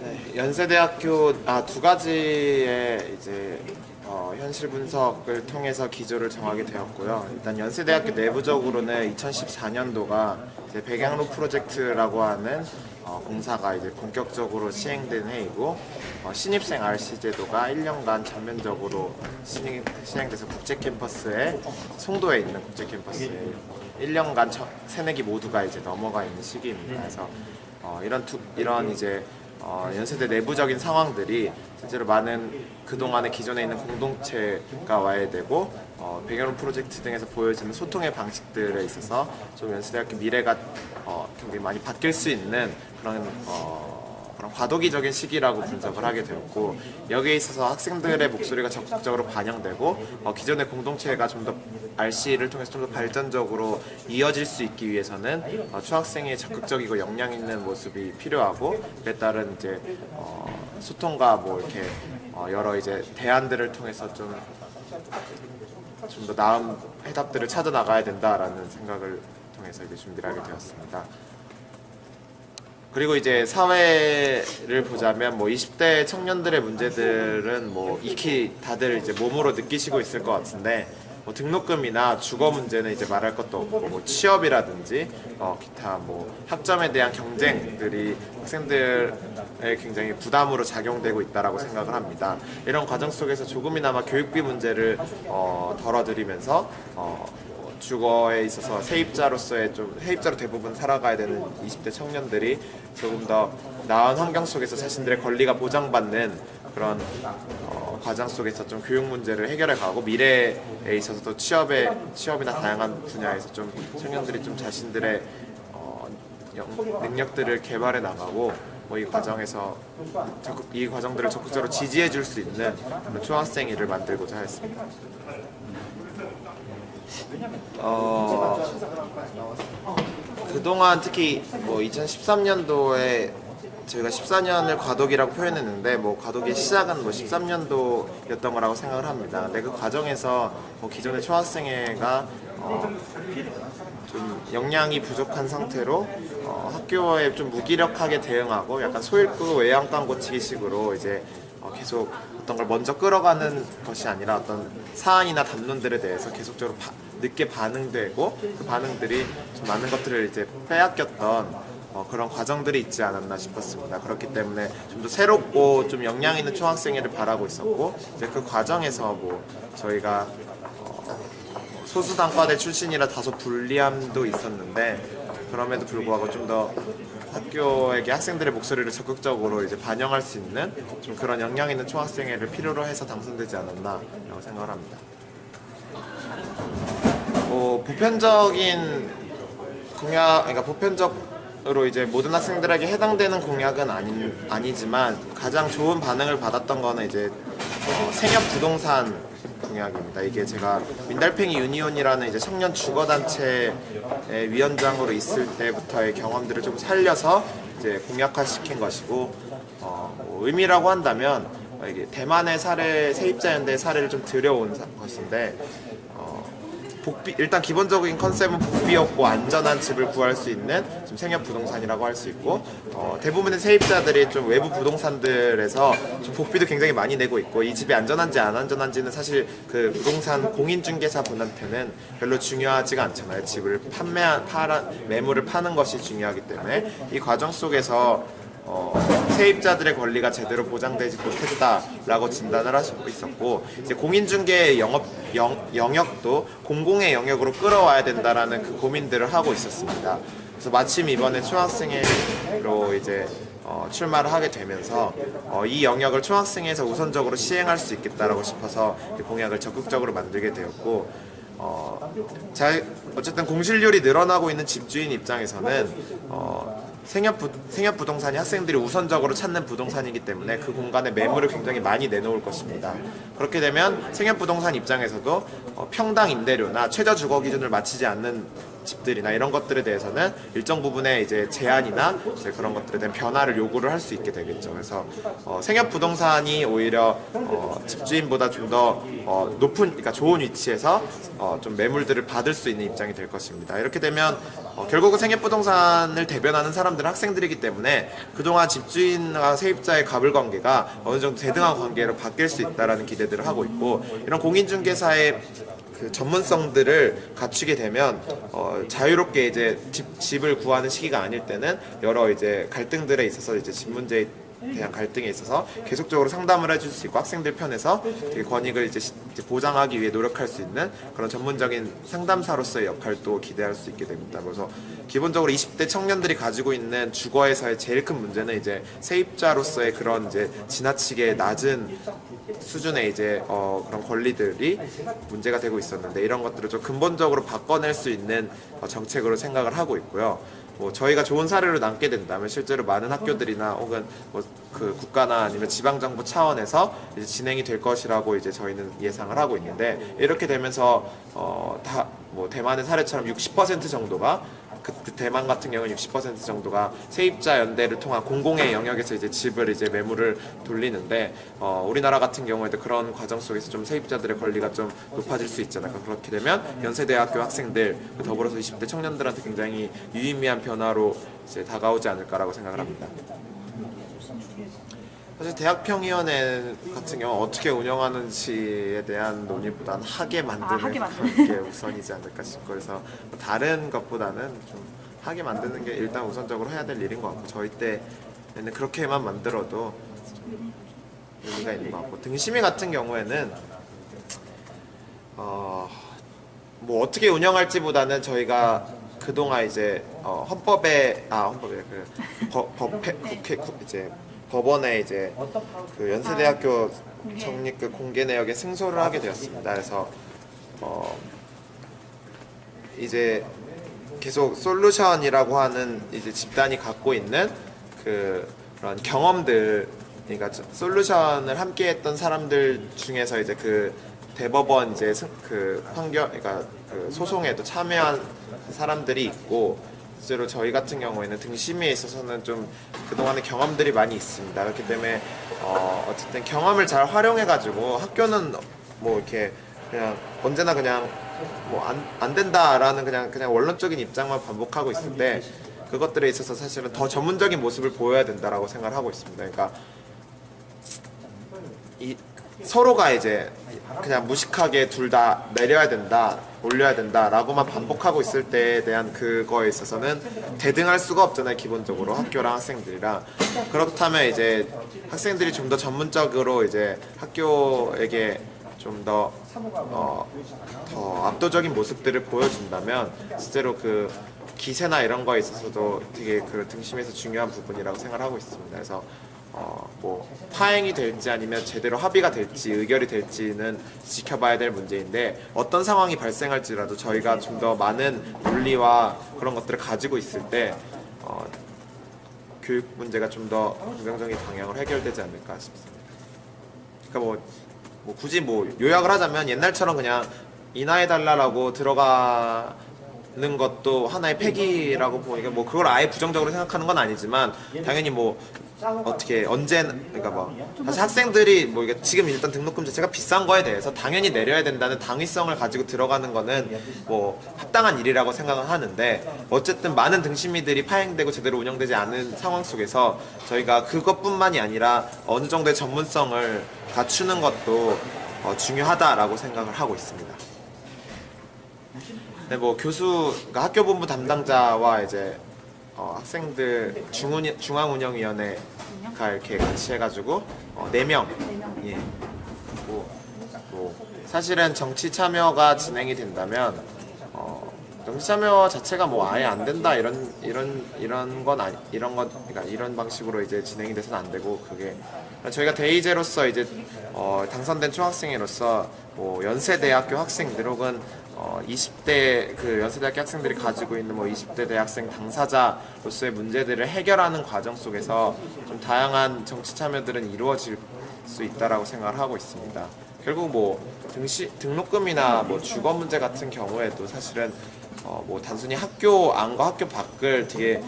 네, 연세대학교 아 두 가지의 이제 어, 현실 분석을 통해서 기조를 정하게 되었고요. 일단 연세대학교 내부적으로는 2014년도가 이제 백양로 프로젝트라고 하는 어, 공사가 이제 본격적으로 시행된 해이고 어, 신입생 RC 제도가 1년간 전면적으로 시행, 시행돼서 국제 캠퍼스에 송도에 있는 국제 캠퍼스에 1년간 저- 새내기 모두가 이제 넘어가 있는 시기입니다. 그래서 어, 이런 두, 이런 이제 어, 연세대 내부적인 상황들이 실제로 많은 그동안의 기존에 있는 공동체가 와야 되고 어, 백여론 프로젝트 등에서 보여지는 소통의 방식들에 있어서 좀 연세대학교 미래가 어, 굉장히 많이 바뀔 수 있는 그런 어, 그런 과도기적인 시기라고 분석을 하게 되었고 여기에 있어서 학생들의 목소리가 적극적으로 반영되고 어, 기존의 공동체가 좀 더 RC를 통해서 좀 더 발전적으로 이어질 수 있기 위해서는 어, 초학생의 적극적이고 역량 있는 모습이 필요하고 그에 따른 이제 어, 소통과 뭐 이렇게 어, 여러 이제 대안들을 통해서 좀 좀 더 나은 해답들을 찾아 나가야 된다라는 생각을 통해서 이제 준비를 하게 되었습니다. 그리고 이제 사회를 보자면 뭐 20대 청년들의 문제들은 뭐 익히 다들 이제 몸으로 느끼시고 있을 것 같은데 뭐 등록금이나 주거 문제는 이제 말할 것도 없고 뭐 취업이라든지 어 기타 뭐 학점에 대한 경쟁들이 학생들에 굉장히 부담으로 작용되고 있다라고 생각을 합니다. 이런 과정 속에서 조금이나마 교육비 문제를 어 덜어드리면서 어 주거에 있어서 세입자로서의 좀 세입자로 대부분 살아가야 되는 20대 청년들이 조금 더 나은 환경 속에서 자신들의 권리가 보장받는 그런 어, 과정 속에서 좀 교육 문제를 해결해 가고 미래에 있어서도 취업에 취업이나 다양한 분야에서 좀 청년들이 좀 자신들의 어, 영- 능력들을 개발해 나가고 뭐 이 과정에서 적극, 이 과정들을 적극적으로 지지해 줄 수 있는 그런 초학생회를 만들고자 했습니다. 어, 그동안 특히 뭐 2013년도에 저희가 14년을 과도기라고 표현했는데 뭐 과도기의 시작은 뭐 13년도였던 거라고 생각을 합니다. 근데 그 과정에서 뭐 기존의 초학생회가 어, 좀 역량이 부족한 상태로 어, 학교에 좀 무기력하게 대응하고 약간 소일구 외양간 고치기식으로 이제 어, 계속 어떤 걸 먼저 끌어가는 것이 아니라 어떤 사안이나 담론들에 대해서 계속적으로 바- 늦게 반응되고 그 반응들이 좀 많은 것들을 이제 빼앗겼던 어, 그런 과정들이 있지 않았나 싶었습니다. 그렇기 때문에 좀 더 새롭고 좀 역량 있는 초학생회를 바라고 있었고 이제 그 과정에서 뭐 저희가 소수 단과대 출신이라 다소 불리함도 있었는데 그럼에도 불구하고 좀 더 학교에게 학생들의 목소리를 적극적으로 이제 반영할 수 있는 좀 그런 역량 있는 총학생회를 필요로 해서 당선되지 않았나라고 생각을 합니다. 뭐 보편적인 공약, 그러니까 보편적으로 이제 모든 학생들에게 해당되는 공약은 아니, 아니지만 가장 좋은 반응을 받았던 거는 이제 어, 생협 부동산 공약입니다. 이게 제가 민달팽이 유니온이라는 이제 청년 주거 단체의 위원장으로 있을 때부터의 경험들을 좀 살려서 이제 공약화시킨 것이고 어, 뭐 의미라고 한다면 어, 이게 대만의 사례 세입자 연대 사례를 좀 들여온 사- 것인데 어, 복비 일단 기본적인 컨셉은 복비였고 안전한 집을 구할 수 있는 좀 생협 부동산이라고 할 수 있고 어, 대부분의 세입자들이 좀 외부 부동산들에서 좀 복비도 굉장히 많이 내고 있고 이 집이 안전한지 안 안전한지는 사실 그 부동산 공인중개사 분한테는 별로 중요하지가 않잖아요. 집을 판매한 파라 매물을 파는 것이 중요하기 때문에 이 과정 속에서 어, 세입자들의 권리가 제대로 보장되지 못했다라고 진단을 하시고 있었고 이제 공인중개의 영업 영, 영역도 공공의 영역으로 끌어와야 된다라는 그 고민들을 하고 있었습니다. 그래서 마침 이번에 초학생회로 이제 어, 출마를 하게 되면서 어, 이 영역을 초학생회에서 우선적으로 시행할 수 있겠다라고 싶어서 이 공약을 적극적으로 만들게 되었고 어, 잘 어쨌든 공실률이 늘어나고 있는 집주인 입장에서는 어, 생협, 부, 생협 부동산이 학생들이 우선적으로 찾는 부동산이기 때문에 그 공간에 매물을 굉장히 많이 내놓을 것입니다. 그렇게 되면 생협 부동산 입장에서도 어, 평당 임대료나 최저 주거 기준을 맞추지 않는 집들이나 이런 것들에 대해서는 일정 부분의 이제 제한이나 이제 그런 것들에 대한 변화를 요구를 할 수 있게 되겠죠. 그래서 어, 생협 부동산이 오히려 어, 집주인보다 좀더 어, 높은, 그러니까 좋은 위치에서 어, 좀 매물들을 받을 수 있는 입장이 될 것입니다. 이렇게 되면 어, 결국은 생협 부동산을 대변하는 사람들은 학생들이기 때문에 그동안 집주인과 세입자의 갑을 관계가 어느 정도 대등한 관계로 바뀔 수 있다라는 기대들을 하고 있고 이런 공인중개사의 그 전문성들을 갖추게 되면 어, 자유롭게 이제 집, 집을 구하는 시기가 아닐 때는 여러 이제 갈등들에 있어서 이제 집 문제에 대한 갈등에 있어서 계속적으로 상담을 해줄 수 있고 학생들 편에서 되게 권익을 이제, 보장하기 위해 노력할 수 있는 그런 전문적인 상담사로서의 역할도 기대할 수 있게 됩니다. 그래서 기본적으로 20대 청년들이 가지고 있는 주거에서의 제일 큰 문제는 이제 세입자로서의 그런 이제 지나치게 낮은 수준의 이제 어, 그런 권리들이 문제가 되고 있었는데 이런 것들을 좀 근본적으로 바꿔낼 수 있는 어, 정책으로 생각을 하고 있고요. 뭐 저희가 좋은 사례로 남게 된다면 실제로 많은 학교들이나 혹은 뭐 그 국가나 아니면 지방 정부 차원에서 이제 진행이 될 것이라고 이제 저희는 예상을 하고 있는데 이렇게 되면서 어 다 뭐 대만의 사례처럼 60% 정도가 그, 그 대만 같은 경우는 60% 정도가 세입자 연대를 통한 공공의 영역에서 이제 집을 이제 매물을 돌리는데 어, 우리나라 같은 경우에도 그런 과정 속에서 좀 세입자들의 권리가 좀 높아질 수 있잖아요. 그러니까 그렇게 되면 연세대학교 학생들 더불어서 20대 청년들한테 굉장히 유의미한 변화로 이제 다가오지 않을까라고 생각을 합니다. 사실 대학평의원회 같은 경우 어떻게 운영하는지에 대한 논의보다는 하게 만드는 아, 하게 만드는. 게 우선이지 않을까 싶고 그래서 뭐 다른 것보다는 좀 하게 만드는 게 일단 우선적으로 해야 될 일인 것 같고 저희 때는 그렇게만 만들어도 좀 의미가 있는 것 같고 등심이 같은 경우에는 어, 뭐 어떻게 운영할지보다는 저희가 그동안 이제 어, 헌법에 아 헌법에 그 법, 법회 국회 국- 이제 법원에 이제 그 연세대학교 공개. 정립 그 공개 내역에 승소를 하게 되었습니다. 그래서 어 이제 계속 솔루션이라고 하는 이제 집단이 갖고 있는 그 그런 경험들 그러니까 저- 솔루션을 함께 했던 사람들 중에서 이제 그 대법원 이제 승- 그 판결 그러니까 그 소송에도 참여한 사람들이 있고 실제로 저희 같은 경우에는 등심에 있어서는 좀 그동안의 경험들이 많이 있습니다. 그렇기 때문에 어 어쨌든 경험을 잘 활용해 가지고 학교는 뭐 이렇게 그냥 언제나 그냥 뭐 안 안 된다라는 그냥 그냥 원론적인 입장만 반복하고 때 그것들에 있어서 사실은 더 전문적인 모습을 보여야 된다라고 생각을 하고 있습니다. 그러니까 이 서로가 이제 그냥 무식하게 둘 다 내려야 된다, 올려야 된다라고만 반복하고 있을 때에 대한 그거에 있어서는 대등할 수가 없잖아요, 기본적으로 학교랑 학생들이랑 그렇다면 이제 학생들이 좀 더 전문적으로 이제 학교에게 좀더 어, 더 압도적인 모습들을 보여준다면 실제로 그 기세나 이런 거에 있어서도 되게 그 등심에서 중요한 부분이라고 생각하고 있습니다. 그래서 어, 뭐 파행이 될지 아니면 제대로 합의가 될지 의결이 될지는 지켜봐야 될 문제인데 어떤 상황이 발생할지라도 저희가 좀 더 많은 논리와 그런 것들을 가지고 있을 때 어, 교육 문제가 좀 더 긍정적인 방향으로 해결되지 않을까 싶습니다. 그러니까 뭐, 뭐 굳이 뭐 요약을 하자면 옛날처럼 그냥 인하해 달라라고 들어가 는 것도 하나의 폐기라고 보니까 뭐 그걸 아예 부정적으로 생각하는 건 아니지만 당연히 뭐 어떻게 언제 그러니까 뭐 사실 학생들이 뭐 이게 지금 일단 등록금 자체가 비싼 거에 대해서 당연히 내려야 된다는 당위성을 가지고 들어가는 거는 뭐 합당한 일이라고 생각은 하는데 어쨌든 많은 등심이들이 파행되고 제대로 운영되지 않은 상황 속에서 저희가 그것뿐만이 아니라 어느 정도의 전문성을 갖추는 것도 어, 중요하다라고 생각을 하고 있습니다. 네, 뭐 교수, 그러니까 학교 본부 담당자와 이제 어, 학생들 중운, 중앙운영위원회가 이렇게 같이 해가지고 어, 4명, 예, 뭐, 뭐 사실은 정치 참여가 진행이 된다면 어, 정치 참여 자체가 뭐 아예 안 된다 이런 이런 이런 건 아니 이런 건 그러니까 이런 방식으로 이제 진행이 돼서는 안 되고 그게 저희가 데이제로서 이제 어, 당선된 총학생회로서 뭐 연세대학교 학생들 혹은 어, 20대 그 연세대학교 학생들이 가지고 있는 뭐 20대 대학생 당사자로서의 문제들을 해결하는 과정 속에서 좀 다양한 정치 참여들은 이루어질 수 있다라고 생각을 하고 있습니다. 결국 뭐 등시, 등록금이나 뭐 주거 문제 같은 경우에도 사실은 어, 뭐 단순히 학교 안과 학교 밖을 되게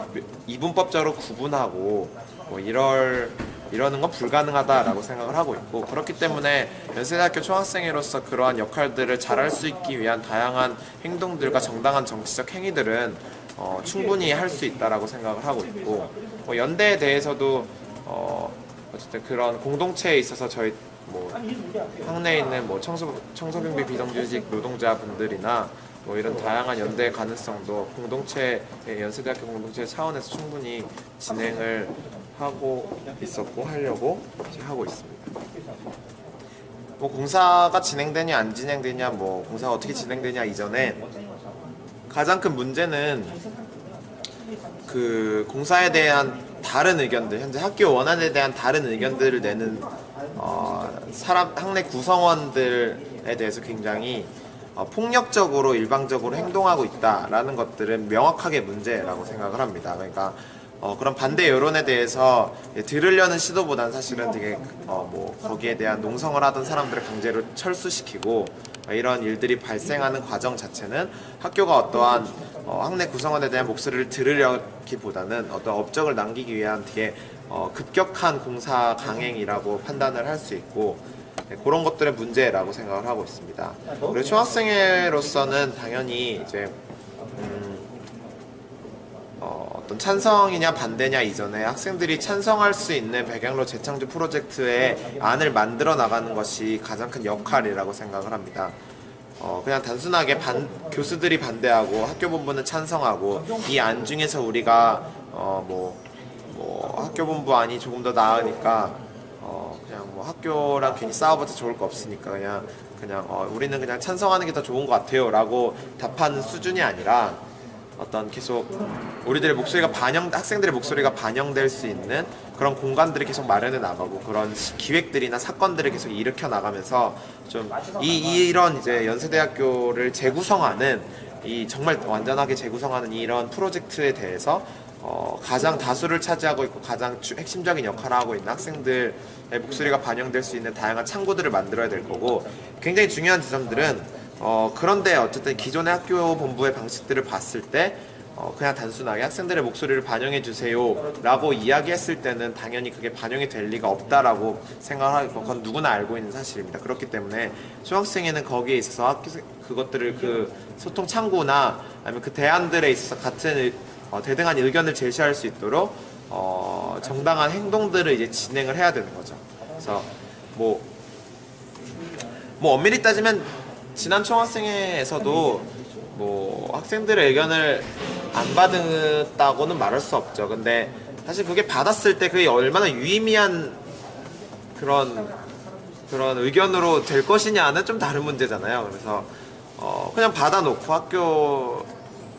이분법적으로 구분하고 뭐 이럴 이러는 건 불가능하다라고 생각을 하고 있고 그렇기 때문에 연세대학교 총학생회로서 그러한 역할들을 잘할 수 있기 위한 다양한 행동들과 정당한 정치적 행위들은 어, 충분히 할 수 있다라고 생각을 하고 있고 뭐 연대에 대해서도 어, 어쨌든 그런 공동체에 있어서 저희 뭐 학내에 있는 뭐 청소 청소경비 비정규직 노동자분들이나 뭐 이런 다양한 연대 가능성도 공동체 연세대학교 공동체 차원에서 충분히 진행을 하고 있었고 하려고 하고 있습니다. 뭐 공사가 진행되냐 안 진행되냐 뭐 공사가 어떻게 진행되냐 이전에 가장 큰 문제는 그 공사에 대한 다른 의견들 현재 학교 원안에 대한 다른 의견들을 내는 어, 사람 학내 구성원들에 대해서 굉장히 어, 폭력적으로 일방적으로 행동하고 있다라는 것들은 명확하게 문제라고 생각을 합니다. 그러니까 어, 그런 반대 여론에 대해서 예, 들으려는 시도보다는 사실은 되게 어, 뭐 거기에 대한 농성을 하던 사람들을 강제로 철수시키고 어, 이런 일들이 발생하는 과정 자체는 학교가 어떠한 어, 학내 구성원에 대한 목소리를 들으려기보다는 어떤 업적을 남기기 위한 되게 어, 급격한 공사 강행이라고 판단을 할 수 있고 네, 그런 것들의 문제라고 생각을 하고 있습니다. 그리고 총학생회로서는 당연히 이제 음, 어, 어떤 찬성이냐 반대냐 이전에 학생들이 찬성할 수 있는 백양로 재창조 프로젝트의 안을 만들어 나가는 것이 가장 큰 역할이라고 생각을 합니다. 어, 그냥 단순하게 반, 교수들이 반대하고 학교 본부는 찬성하고 이 안 중에서 우리가 어, 뭐, 뭐 학교 본부 안이 조금 더 나으니까 어, 그냥 뭐 학교랑 괜히 싸워봐도 좋을 거 없으니까 그냥 그냥 어, 우리는 그냥 찬성하는 게 더 좋은 것 같아요라고 답하는 수준이 아니라 어떤 계속 우리들의 목소리가 반영 학생들의 목소리가 반영될 수 있는 그런 공간들을 계속 마련해 나가고 그런 시- 기획들이나 사건들을 계속 일으켜 나가면서 좀 이 이런 이제 연세대학교를 재구성하는 이 정말 완전하게 재구성하는 이런 프로젝트에 대해서 어, 가장 다수를 차지하고 있고 가장 주- 핵심적인 역할을 하고 있는 학생들의 목소리가 반영될 수 있는 다양한 창구들을 만들어야 될 거고 굉장히 중요한 지점들은 어, 그런데 어쨌든 기존의 학교 본부의 방식들을 봤을 때 어, 그냥 단순하게 학생들의 목소리를 반영해 주세요라고 이야기했을 때는 당연히 그게 반영이 될 리가 없다라고 생각하고 그건 누구나 알고 있는 사실입니다. 그렇기 때문에 중학생에는 거기에 있어서 학교 그것들을 그 소통 창구나 아니면 그 대안들에 있어서 같은 의- 어, 대등한 의견을 제시할 수 있도록 어, 정당한 행동들을 이제 진행을 해야 되는 거죠. 그래서 뭐 뭐 엄밀히 따지면 지난 총학생회에서도 뭐 학생들의 의견을 안 받았다고는 말할 수 없죠. 근데 사실 그게 받았을 때 그게 얼마나 유의미한 그런 그런 의견으로 될 것이냐는 좀 다른 문제잖아요. 그래서 어 그냥 받아놓고 학교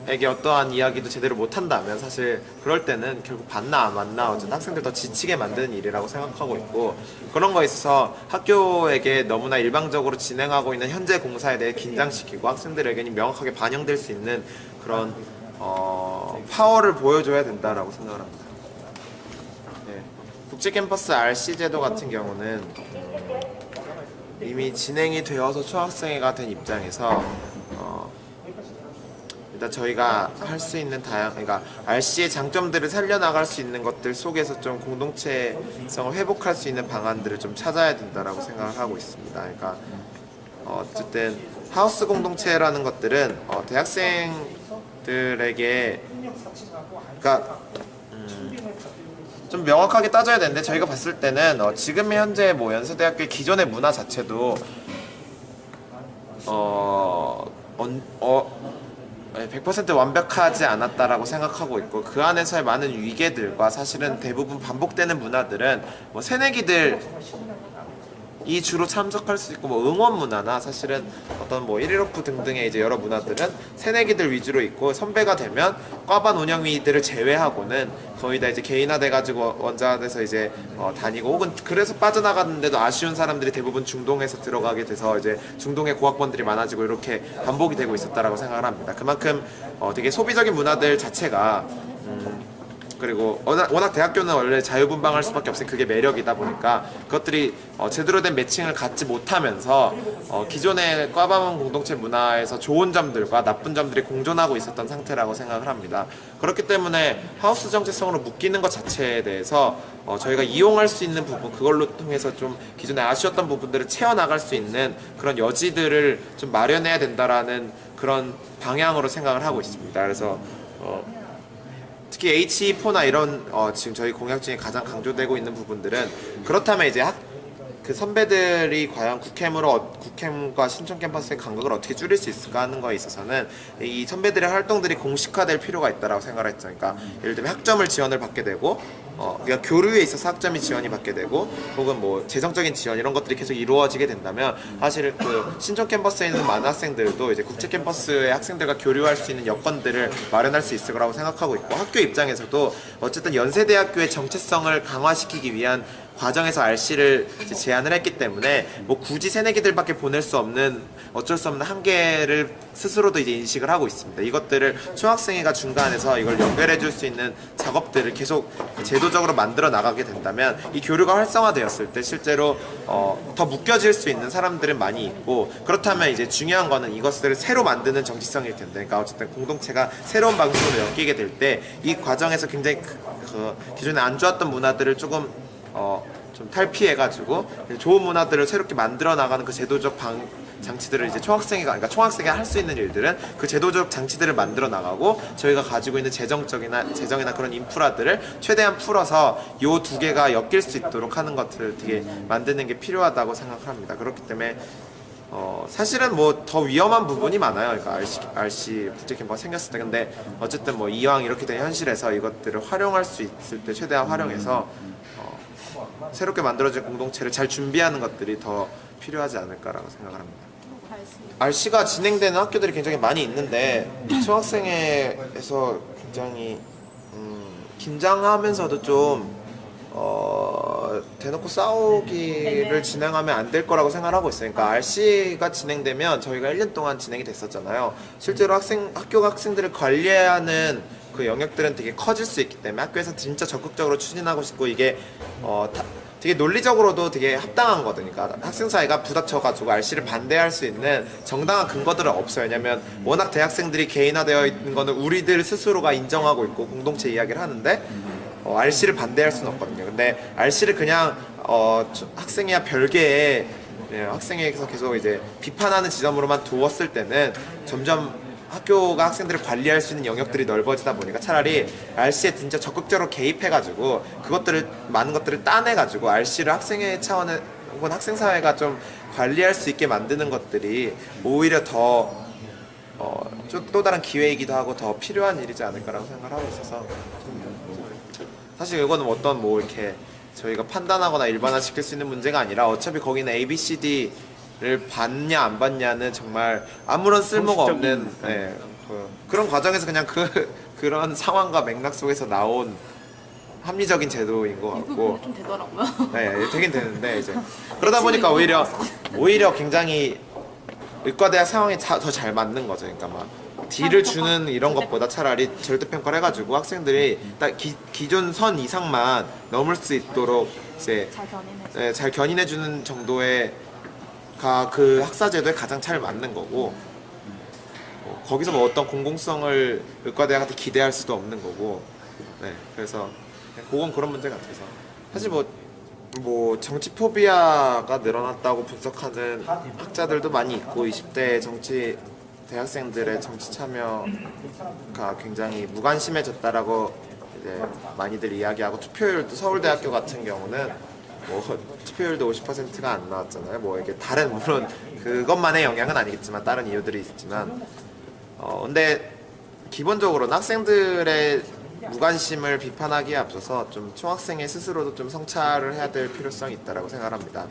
에게 어떠한 이야기도 제대로 못한다면 사실 그럴 때는 결국 받나 안 받나 어쨌든 학생들 더 지치게 만드는 일이라고 생각하고 있고 그런 거에 있어서 학교에게 너무나 일방적으로 진행하고 있는 현재 공사에 대해 긴장시키고 의견이 명확하게 반영될 수 있는 그런 어, 파워를 보여줘야 된다라고 생각을 합니다. 네. 국제 캠퍼스 RC 제도 같은 경우는 이미 진행이 되어서 초학생회가 된 입장에서 어, 일단 저희가 할 수 있는 다양, 그러니까 RC의 장점들을 살려나갈 수 있는 것들 속에서 좀 공동체성을 회복할 수 있는 방안들을 좀 찾아야 된다라고 생각을 하고 있습니다. 그러니까 어, 어쨌든 하우스 공동체라는 것들은 어, 대학생들에게 그러니까 좀 명확하게 따져야 되는데 저희가 봤을 때는 어, 지금 현재 뭐 연세대학교의 기존의 문화 자체도 어, 언, 어, 네, 100% 완벽하지 않았다라고 생각하고 있고 그 안에서의 많은 위계들과 사실은 대부분 반복되는 문화들은 뭐 새내기들 이 주로 참석할 수 있고 뭐 응원 문화나 사실은 어떤 뭐 119 등등의 이제 여러 문화들은 새내기들 위주로 있고 선배가 되면 과반 운영위들을 제외하고는 거의 다 이제 개인화돼 가지고 원자돼서 이제 어, 다니고 혹은 그래서 빠져나갔는데도 아쉬운 사람들이 대부분 중동에서 들어가게 돼서 이제 중동의 고학번들이 많아지고 이렇게 반복이 되고 있었다라고 생각을 합니다. 그만큼 어, 되게 소비적인 문화들 자체가 음, 그리고 워낙, 워낙 대학교는 원래 자유분방할 수밖에 없으니 그게 매력이다 보니까 그것들이 어, 제대로 된 매칭을 갖지 못하면서 어, 기존의 과방원 공동체 문화에서 좋은 점들과 나쁜 점들이 공존하고 있었던 상태라고 생각을 합니다. 그렇기 때문에 하우스 정체성으로 묶이는 것 자체에 대해서 어, 저희가 이용할 수 있는 부분 그걸로 통해서 좀 기존에 아쉬웠던 부분들을 채워나갈 수 있는 그런 여지들을 좀 마련해야 된다라는 그런 방향으로 생각을 하고 있습니다. 그래서 어, 특히 H4나 이런 어, 지금 저희 공약 중에 가장 강조되고 있는 부분들은 그렇다면 이제 학, 그 선배들이 과연 국캠으로 어- 국캠과 신촌 캠퍼스의 간극을 어떻게 줄일 수 있을까 하는 거에 있어서는 이 선배들의 활동들이 공식화될 필요가 있다라고 생각을 했죠. 그러니까 예를 들면 학점을 지원을 받게 되고 어, 그러니까 교류에 있어서 학점이 지원이 받게 되고 혹은 뭐 재정적인 지원 이런 것들이 계속 이루어지게 된다면 사실 그 신촌 캠퍼스에 있는 많은 학생들도 이제 국제 캠퍼스의 학생들과 교류할 수 있는 여건들을 마련할 수 있을 거라고 생각하고 있고 학교 입장에서도 어쨌든 연세대학교의 정체성을 강화시키기 위한 과정에서 RC를 제안을 했기 때문에 뭐 굳이 새내기들밖에 보낼 수 없는 어쩔 수 없는 한계를 스스로도 이제 인식을 하고 있습니다. 이것들을 중학생회가 중간에서 이걸 연결해 줄 수 있는 작업들을 계속 제도적으로 만들어 나가게 된다면 이 교류가 활성화되었을 때 실제로 어, 더 묶여질 수 있는 사람들은 많이 있고 그렇다면 이제 중요한 거는 이것들을 새로 만드는 정치성일 텐데 그러니까 어쨌든 공동체가 새로운 방식으로 엮이게 될 때 이 과정에서 굉장히 그, 그 기존에 안 좋았던 문화들을 조금 어, 좀 탈피해가지고 좋은 문화들을 새롭게 만들어 나가는 그 제도적 방 장치들을 이제 총학생회가 그러니까 총학생이 할 수 있는 일들은 그 제도적 장치들을 만들어 나가고 저희가 가지고 있는 재정적이나 재정이나 그런 인프라들을 최대한 풀어서 요 두 개가 엮일 수 있도록 하는 것들을 되게 만드는 게 필요하다고 생각을 합니다. 그렇기 때문에 어, 사실은 뭐 더 위험한 부분이 많아요. 그러니까 RC, RC 국제 캠퍼가 생겼을 때 근데 어쨌든 뭐 이왕 이렇게 된 현실에서 이것들을 활용할 수 있을 때 최대한 활용해서 어, 새롭게 만들어진 공동체를 잘 준비하는 것들이 더 필요하지 않을까라고 생각을 합니다. RC가 진행되는 학교들이 굉장히 많이 있는데 초학생회에서 굉장히 음, 긴장하면서도 좀 어, 대놓고 싸우기를 진행하면 안 될 거라고 생각하고 있어요. 그러니까 RC가 진행되면 저희가 1년 동안 진행이 됐었잖아요. 실제로 학생 학교 학생들을 관리하는 그 영역들은 되게 커질 수 있기 때문에 학교에서 진짜 적극적으로 추진하고 싶고 이게 어, 다- 되게 논리적으로도 되게 합당한 거든. 그러니까 학생 사이가 부닥쳐가지고 RC를 반대할 수 있는 정당한 근거들은 없어요. 왜냐면 워낙 대학생들이 개인화되어 있는 거는 우리들 스스로가 인정하고 있고 공동체 이야기를 하는데 어, RC를 반대할 수는 없거든요. 근데 RC를 그냥 어, 저- 학생회와 별개의 예, 학생회에서 계속 이제 비판하는 지점으로만 두었을 때는 점점 학교가 학생들을 관리할 수 있는 영역들이 넓어지다 보니까 차라리 RC에 진짜 적극적으로 개입해가지고 그것들을 많은 것들을 따내가지고 RC를 학생회 차원의 혹은 학생 사회가 좀 관리할 수 있게 만드는 것들이 오히려 더 어, 좀또 다른 기회이기도 하고 더 필요한 일이지 않을까라고 생각을 하고 있어서 사실 이거는 어떤 뭐 이렇게 저희가 판단하거나 일반화시킬 수 있는 문제가 아니라 어차피 거기는 A, B, C, D 를 받냐 안 받냐는 정말 아무런 쓸모가 없는 형식적인 예, 그, 그런 과정에서 그냥 그 그런 상황과 맥락 속에서 나온 합리적인 제도인 것이 같고 부분이 좀 되더라고요. 네, 되긴 되는데 이제 그러다 보니까 오히려 오히려 굉장히 의과대학 상황이 더잘 맞는 거죠. 그러니까 막 D를 주는 이런 것보다 차라리 절대 평가를 해가지고 학생들이 딱 기, 기존 선 이상만 넘을 수 있도록 이제 잘 견인해서. 네, 잘 견인해 주는 정도의 가그 학사 제도에 가장 잘 맞는 거고 뭐 거기서 뭐 어떤 공공성을 의과대학한테 기대할 수도 없는 거고 네 그래서 그건 그런 문제 같아서. 사실 뭐 뭐 정치 포비아가 늘어났다고 분석하는 학자들도 많이 있고 20대 정치 대학생들의 정치 참여가 굉장히 무관심해졌다라고 이제 많이들 이야기하고 투표율도 서울대학교 같은 경우는 뭐 투표율도 50%가 안 나왔잖아요. 뭐 이게 다른 물론 그것만의 영향은 아니겠지만 다른 이유들이 있지만 어 근데 기본적으로는 학생들의 무관심을 비판하기에 앞서서 좀 총학생의 스스로도 좀 성찰을 해야 될 필요성이 있다라고 생각합니다.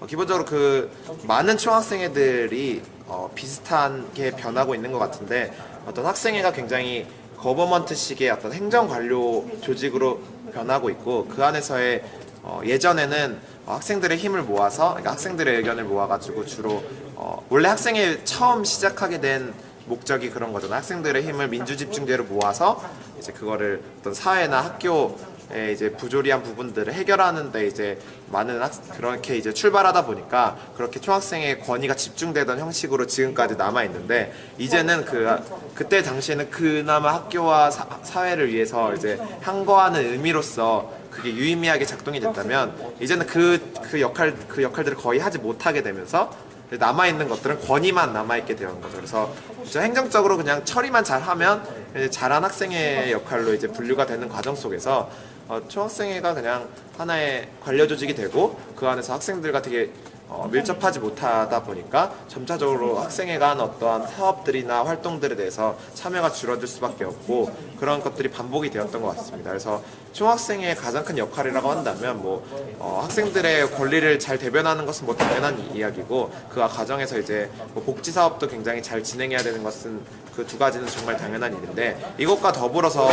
어, 기본적으로 그 많은 총학생회들이 어, 비슷하게 변하고 있는 것 같은데 어떤 학생회가 굉장히 거버먼트식의 어떤 행정 관료 조직으로 변하고 있고 그 안에서의 어, 예전에는 어, 학생들의 힘을 모아서 그러니까 학생들의 의견을 모아가지고 주로 어, 원래 학생회 처음 시작하게 된 목적이 그런 거잖아요. 학생들의 힘을 민주집중제로 모아서 이제 그거를 어떤 사회나 학교의 이제 부조리한 부분들을 해결하는데 이제 많은 학, 그렇게 이제 출발하다 보니까 그렇게 총학생의 권위가 집중되던 형식으로 지금까지 남아 있는데 이제는 그 그때 당시에는 그나마 학교와 사, 사회를 위해서 이제 향거하는 의미로서 그게 유의미하게 작동이 됐다면 이제는 그, 그 역할 그 역할들을 거의 하지 못하게 되면서 남아 있는 것들은 권위만 남아 있게 되는 거죠. 그래서 진짜 행정적으로 그냥 처리만 잘하면 이제 잘한 학생의 역할로 이제 분류가 되는 과정 속에서 어, 총학생회가 그냥 하나의 관료 조직이 되고 그 안에서 학생들과 되게 어, 밀접하지 못하다 보니까 점차적으로 학생회가 한 어떠한 사업들이나 활동들에 대해서 참여가 줄어들 수밖에 없고 그런 것들이 반복이 되었던 것 같습니다. 그래서 총학생회의 가장 큰 역할이라고 한다면 뭐 어, 학생들의 권리를 잘 대변하는 것은 뭐 당연한 이야기고 그 과정에서 이제 뭐 복지 사업도 굉장히 잘 진행해야 되는 것은 그 두 가지는 정말 당연한 일인데 이것과 더불어서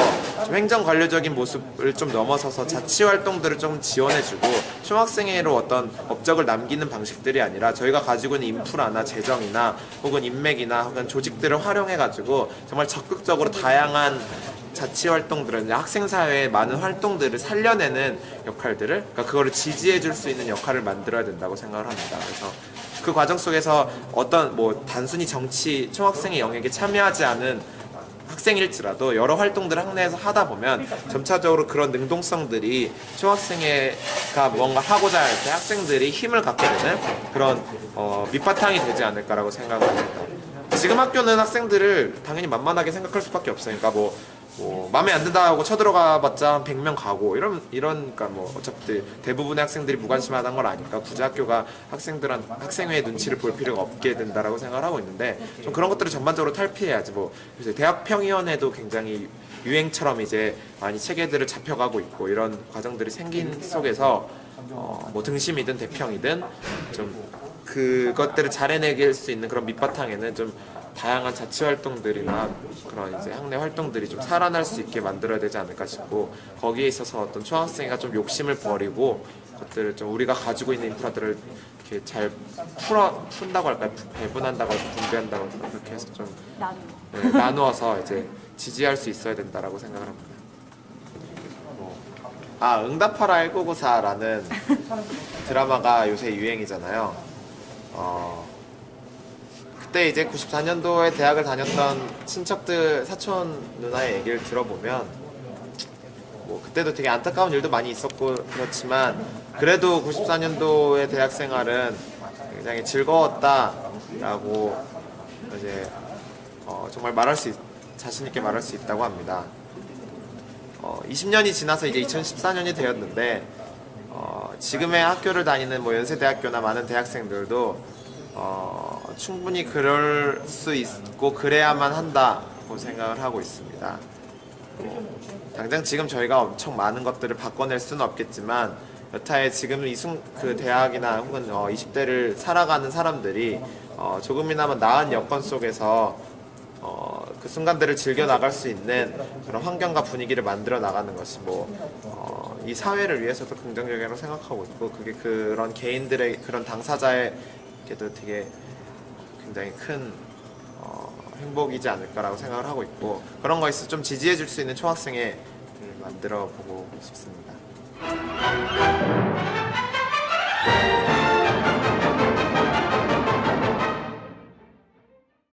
좀 행정 관료적인 모습을 좀 넘어서서 자치 활동들을 좀 지원해주고 총학생회로 어떤 업적을 남기는 방식 들이 아니라 저희가 가지고 있는 인프라나 재정이나 혹은 인맥이나 혹은 조직들을 활용해 가지고 정말 적극적으로 다양한 자치 활동들은 학생 사회의 많은 활동들을 살려내는 역할들을 그러니까 그거를 지지해 줄 수 있는 역할을 만들어야 된다고 생각을 합니다. 그래서 그 과정 속에서 어떤 뭐 단순히 정치 총학생의 영역에 참여하지 않은 학생일지라도 여러 활동들을 학내에서 하다 보면 점차적으로 그런 능동성들이 총학생회가 뭔가 하고자 할 때 학생들이 힘을 갖게 되는 그런 어, 밑바탕이 되지 않을까라고 생각을 합니다. 지금 학교는 학생들을 당연히 만만하게 생각할 수밖에. 그러니까 뭐, 뭐 마음에 안 든다 하고 쳐들어가 봤자 한 100명 가고 이런 이런 그러니까 뭐 어차피 대부분의 학생들이 무관심하다는 걸 아니까 굳이 학교가 학생들한 학생회의 눈치를 볼 필요가 없게 된다라고 생각을 하고 있는데 좀 그런 것들을 전반적으로 탈피해야지 뭐 요새 대학 평의원회도 굉장히 유행처럼 이제 많이 체계들을 잡혀가고 있고 이런 과정들이 생긴 속에서 어, 뭐 등심이든 대평이든 좀 그것들을 잘 해내길 수 있는 그런 밑바탕에는 좀 다양한 자치 활동들이나 그런 이제 학내 활동들이 좀 살아날 수 있게 만들어야 되지 않을까 싶고 거기에 있어서 어떤 초학생이가 좀 욕심을 버리고 그것들을 좀 우리가 가지고 있는 인프라들을 이렇게 잘 풀어 푼다고 할까요? 배분한다고 할까요? 분배한다고 할까요? 그렇게 해서 좀 네, 나누어서 이제 지지할 수 있어야 된다라고 생각을 합니다. 뭐, 아 응답하라 1994라는 드라마가 요새 유행이잖아요. 어, 그때 이제 94년도에 대학을 다녔던 친척들 사촌 누나의 얘기를 들어보면 뭐 그때도 되게 안타까운 일도 많이 있었고 그렇지만 그래도 94년도의 대학 생활은 굉장히 즐거웠다라고 이제 어, 정말 말할 수 있, 자신 있게 말할 수 있다고 합니다. 어, 20년이 지나서 이제 2014년이 되었는데 어, 지금의 학교를 다니는 뭐 연세대학교나 많은 대학생들도 어, 충분히 그럴 수 있고 그래야만 한다고 생각을 하고 있습니다. 뭐, 당장 지금 저희가 엄청 많은 것들을 바꿔낼 수는 없겠지만 여타의 지금 이순 그 대학이나 혹은 어, 20대를 살아가는 사람들이 어, 조금이나마 나은 여건 속에서 어, 그 순간들을 즐겨 나갈 수 있는 그런 환경과 분위기를 만들어 나가는 것이 뭐, 어, 이 사회를 위해서도 긍정적이라고 생각하고 있고, 그게 그런 개인들의, 그런 당사자에게도 되게 굉장히 큰 어, 행복이지 않을까라고 생각을 하고 있고 그런 거에 있어서 좀 지지해 줄 수 있는 초학생을 만들어 보고 싶습니다.